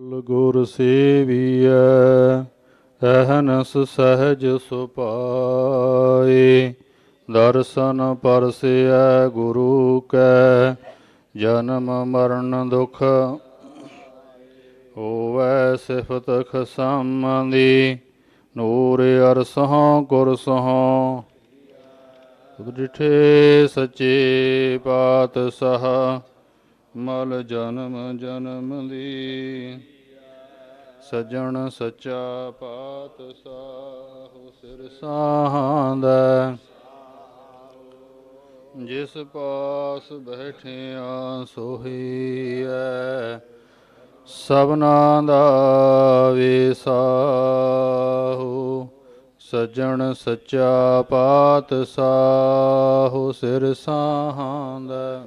ਗੁਰ ਸੇਵੀਐ, ਅਹਨਸ ਸਹਜ ਸੁਪਾਏ। ਦਰਸ਼ਨ ਪਰਸਿਐ ਗੁਰੂ ਕੈ, ਜਨਮ ਮਰਨ ਦੁਖ ਹੋਵੈ ਸਿਫਤ ਖਸਮਦੀ ਨੂਰ ਅਰਸਹੁ ਗੁਰ ਸਹੁ ਸਚੇ ਸੱਚੇ ਪਾਤਸ਼ਾਹ ਮਲ ਜਨਮ ਜਨਮ ਦੀ ਸਜਣ ਸੱਚਾ ਪਾਤਸ਼ਾਹ ਸਿਰ ਸਾਹਾਂਦਾ। ਜਿਸ ਪਾਸ ਬੈਠਿਆ ਸੋਹੀਐ ਸਭਨਾ ਦਾ ਵਿਸਾਹੂ ਸਜਣ ਸੱਚਾ ਪਾਤ ਸਾਹੋ ਸਿਰ ਸਾਹਾਂਦਾ।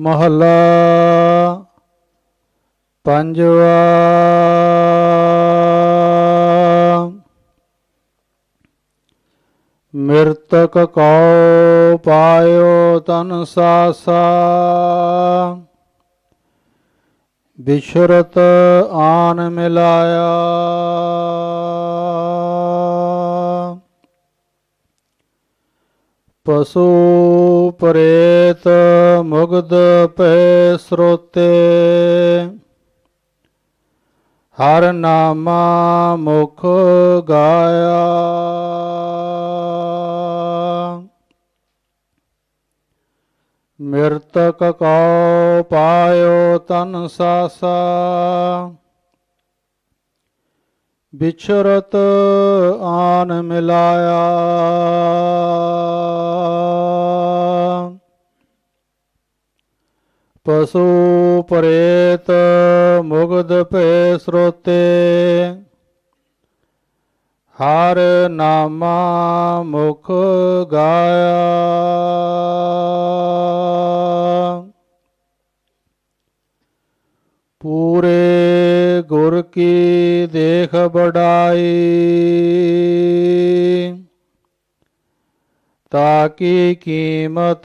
ਮਹਲਾ ਪੰਜਵਾ। ਮਿਰਤਕ ਕਉ ਪਾਇਓ ਤਨ ਸਾਸਾ। ਬਿਸ਼ਰਤ ਆਨ ਮਿਲਾਇਆ। ਪਸੂ ਪ੍ਰੇਤ ਮੁਗਧ ਪੈ ਸਰੋਤੇ। ਹਰ ਨਾਮਾ ਮੁਖ ਗਾਇਆ। ਮਿਰਤਕ ਕਉ ਪਾਇਓ ਤਨ ਸਾਸਾ। ਬਿਛਰਤ ਆਨ ਮਿਲਾਇਆ। ਪਸੂ ਪ੍ਰੇਤ ਮੁਗਧ ਭੈ ਸਰੋਤੇ ਹਰ ਨਾਮਾ ਮੁਖ ਗਾਇਆ। ਪੂਰੇ ਕੀ ਦੇਖ ਬੜਾਈ ਤਾਕੀ ਕੀਮਤ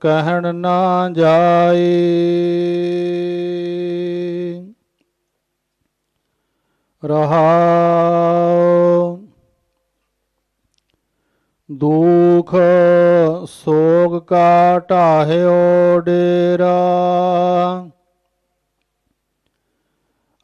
ਕਹਿਣ ਨਾ ਜਾਈ। ਰਹਾਉ। ਦੁਖ ਸੋਗ ਕਾ ਢਾਹਿਓ ਡੇਰਾ।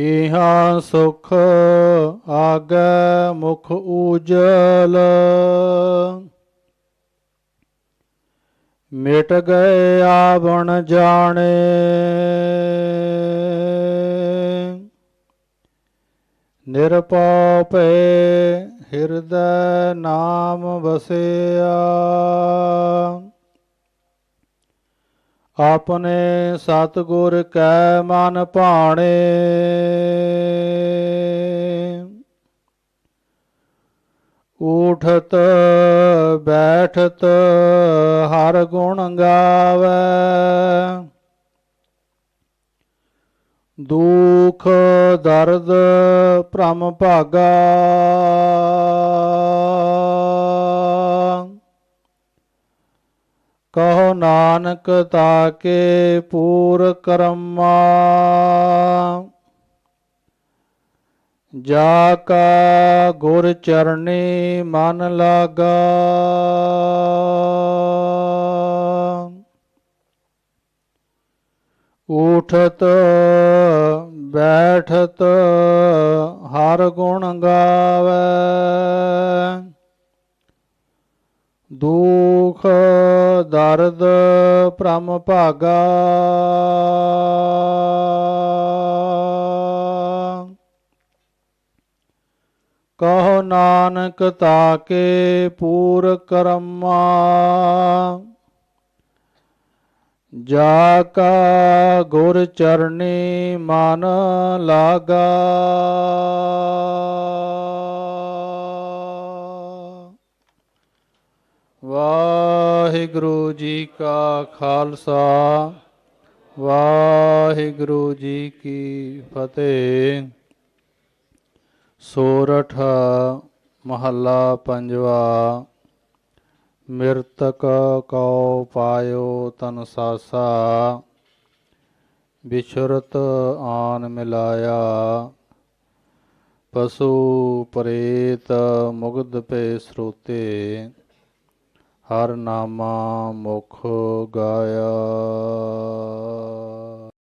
ਇਹਾਂ ਸੁਖ ਆਗੈ ਮੁਖ ਉਜਲ ਮਿਟ ਗਏ ਆਵਣ ਜਾਣੇ। ਨਿਰਪਉ ਭੈ ਹਿਰਦੈ ਨਾਮ ਵਸਿਆ। ਆਪਣੇ ਸਤਿਗੁਰ ਕੈ ਮਨ ਭਾਣੇ। ਉਠਤ ਬੈਠਤ ਹਰ ਗੁਣ ਗਾਵੇ। ਦੁਖ ਦਰਦ ਭ੍ਰਮ ਭਾਗਾ। ਕਹੋ ਨਾਨਕ ਤਾਕੇ ਪੂਰ ਕਰਮਾ ਜਾ ਕਾ ਗੁਰ ਚਰਣੀ ਮਨ ਲਾਗਾ। ਉਠਤ ਬੈਠਤ, ਹਰ ਗੁਣ ਗਾਵੇ। ਦੁਖ, ਦਰਦ, ਭ੍ਰਮ, ਭਾਗਾ। ਕਹੋ ਨਾਨਕ ਤਾਕੇ ਪੂਰ ਕਰਮਾ ਜਾ ਕਾ ਗੁਰ ਚਰਣੀ ਮਨ ਲਾਗਾ। ਵਾਹਿਗੁਰੂ ਜੀ ਕਾ ਖਾਲਸਾ, ਵਾਹਿਗੁਰੂ ਜੀ ਕੀ ਫਤਿਹ। ਸੋਰਠ ਮਹੱਲਾ ਪੰਜਵਾ, ਮਿਰਤਕ ਕਉ ਪਾਇਓ ਤਨ ਸਾਸਾ, ਬਿਛੁਰਤ ਆਨ ਮਿਲਾਇਆ। ਪਸ਼ੂ ਪ੍ਰੇਤ ਮੁਗਧ ਪੇ ਸਰੂਤੇ ਹਰ ਨਾਮਾ ਮੁਖ ਗਾਇਆ।